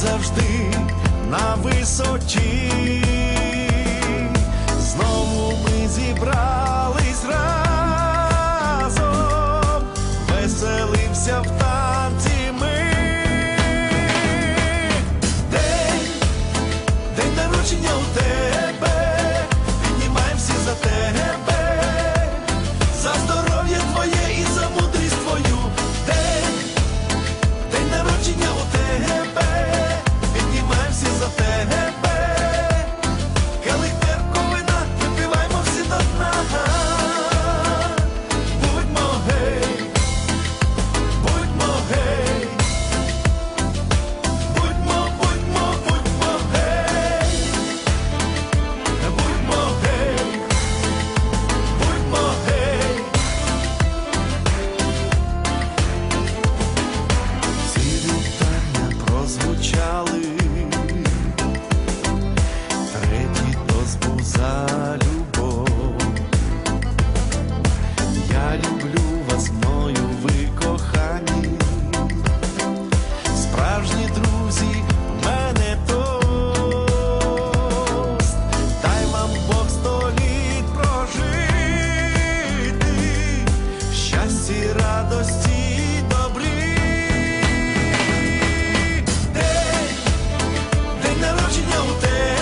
завжди на висоті, знову ми зібрались разом, веселився в. День народження у тебе.